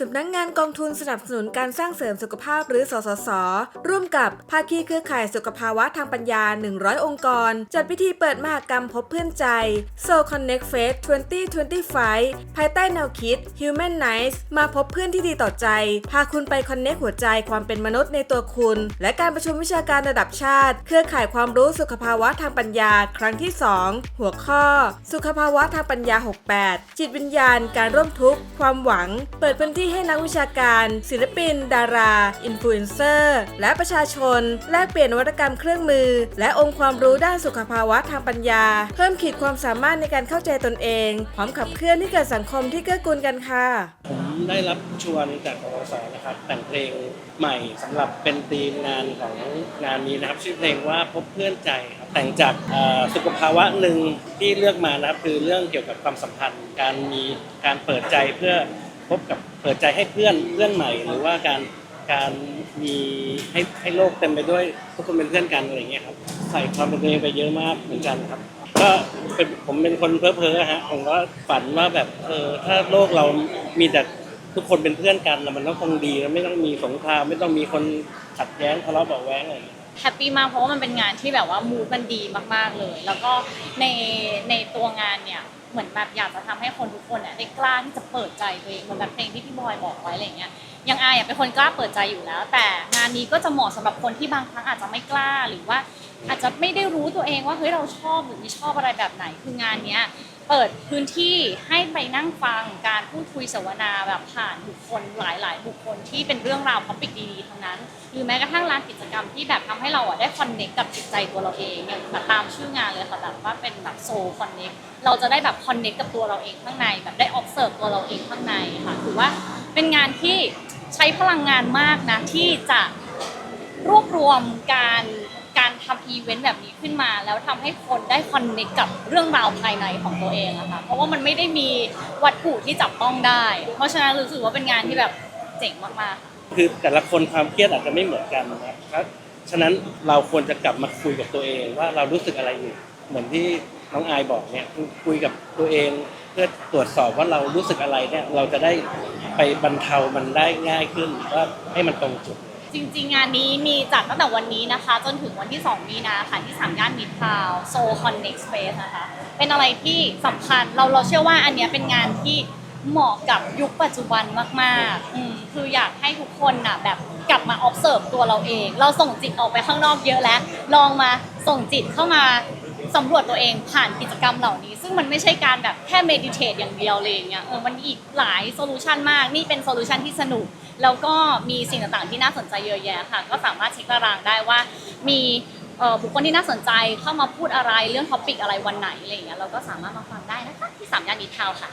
สำนักงงานกองทุนสนับสนุนการสร้างเสริมสุขภาพหรือ สสส ร่วมกับภาคีเครือข่ายสุขภาวะทางปัญญา 100 องค์กร จัดพิธีเปิดมหกรรมพบเพื่อนใจ So Connect Fest 2025 ภายใต้แนวคิด Human Nice มาพบเพื่อนที่ดีต่อใจ พาคุณไปคอนเน c t หัวใจความเป็นมนุษย์ในตัวคุณ และการประชุมวิชาการระดับชาติ เครือข่ายความรู้สุขภาวะทางปัญญา ครั้งที่ 2 หัวข้อ สุขภาวะทางปัญญา 68 จิตวิญญาณ การร่วมทุกข์ ความหวัง เปิดพื้นที่ให้นักวิชาการ ศิลปิน ดารา อินฟลูเอนเซอร์ และประชาชน แลกเปลี่ยนนวัตกรรมเครื่องมือ และองค์ความรู้ด้านสุขภาวะทางปัญญา เพิ่มขีดความสามารถในการเข้าใจตนเอง พร้อมขับเคลื่อนให้เกิดสังคมที่เกื้อกูลกันค่ะ ผมได้รับชวนจากกสนะครับ แต่งเพลงใหม่สำหรับเป็นธีมงานของงานนี้นะครับ ชื่อเพลงว่าพบเพื่อนใจครับแต่งจากสุขภาวะหนึ่งที่เลือกมานะครับคือเรื่องเกี่ยวกับความสัมพันธ์ การมีการเปิดใจเพื่อ พบกับเปิดใจให้เพื่อนเพื่อนใหม่ หรือว่าการการมีให้ให้โลกเต็มไปด้วยทุกคนเป็นเพื่อนกันอะไรอย่างเงี้ยครับใส่ความเป็นตัวเองไปเยอะมากเหมือนกันครับ ก็เป็นผมเป็นคนเพ้อเพ้อฮะผมก็ฝันว่าแบบเออถ้าโลกเรามีแต่ทุกคนเป็นเพื่อนกันแล้วมันก็คงดีแล้วไม่ต้องมีสงครามไม่ต้องมีคนขัดแย้งทะเลาะเบาะแว้งอะไรอย่างเงี้ย แฮปปี้มากเพราะว่ามันเป็นงานที่แบบว่ามูดมันดีมากๆเลย แล้วก็ในในตัวงานเนี่ย เหมือนแบบอยากจะทำให้คนทุกคนเนี่ยได้กล้าที่จะเปิดใจตัวเองเหมือนแบบเพลงที่พี่บอยบอกไว้อะไรเงี้ย ย่างอายอะเป็นคนกล้าเปิดใจอยู่แล้ว แต่งานนี้ก็จะเหมาะสำหรับคนที่บางครั้งอาจจะไม่กล้าหรือว่าอาจจะไม่ได้รู้ตัวเองว่าเฮ้ยเราชอบหรือไม่ชอบอะไรแบบไหน คืองานเนี้ยเปิดพื้นที่ให้ไปนั่งฟังการพูดคุยเสวนาแบบผ่านบุคคลหลาย ๆ บุคคลที่เป็นเรื่องราวท็อปิกดีๆทั้งนั้น หรือแม้กระทั่งร้านกิจกรรมที่แบบทำให้เราอะได้คอนเน็กกับจิตใจตัวเราเองอย่างตามชื่องานเลยค่ะแบบว่าเป็นแบบโซคอนเน็กเราจะได้แบบคอนเน็กกับตัวเราเองข้างในแบบได้ observe ตัวเราเองข้างในค่ะถือว่าเป็นงานที่ ใช้พลังงานมากนะที่จะรวบรวมการการทำอีเวนต์แบบนี้ขึ้นมา แล้วทำให้คนได้คอนเนคกับเรื่องราวภายในของตัวเองอะค่ะเพราะว่ามันไม่ได้มีวัตถุที่จับต้องได้ เพราะฉะนั้นรู้สึกว่าเป็นงานที่แบบเจ๋งมากๆ คือแต่ละคนความเครียดอาจจะไม่เหมือนกันนะครับฉะนั้นเราควรจะกลับมาคุยกับตัวเองว่าเรารู้สึกอะไรอยู่เหมือนที่น้องอายบอกเนี่ยคุยกับตัวเอง เพื่อตรวจสอบว่าเรารู้สึกอะไรเนี่ยเราจะได้ไปบรรเทามันได้ง่ายขึ้นว่าให้มันตรงจุด จริงๆ งานนี้มีจัดตั้งแต่วันนี้นะคะ จนถึงวันที่ 2 มีนาค่ะที่ 3 ย่านมิตรทาวโซคอนเน็กสเปซนะคะ เป็นอะไรที่สำคัญเราเราเชื่อว่าอันเนี้ยเป็นงานที่เหมาะกับยุคปัจจุบันมากๆอืมคืออยากให้ทุกคนน่ะแบบกลับมา observe ตัวเราเอง เราส่งจิตออกไปข้างนอกเยอะแล้ว ลองมาส่งจิตเข้ามา สำรวจตัวเองผ่านกิจกรรมเหล่านี้ ซึ่งมันไม่ใช่การแบบแค่ meditate อย่างเดียวเลยอย่างเงี้ยเออมันอีกหลายโซลูชันมากนี่เป็นโซลูชันที่สนุก แล้วก็มีสิ่งต่างๆที่น่าสนใจเยอะแยะค่ะ ก็สามารถเช็คตารางได้ว่า มีเอ่อบุคคลที่น่าสนใจเข้ามาพูดอะไรเรื่องท็อปิกอะไรวันไหนอะไรอย่างเงี้ยเราก็สามารถมาฟังได้นะคะที่สามย่านมิตรทาวน์ค่ะ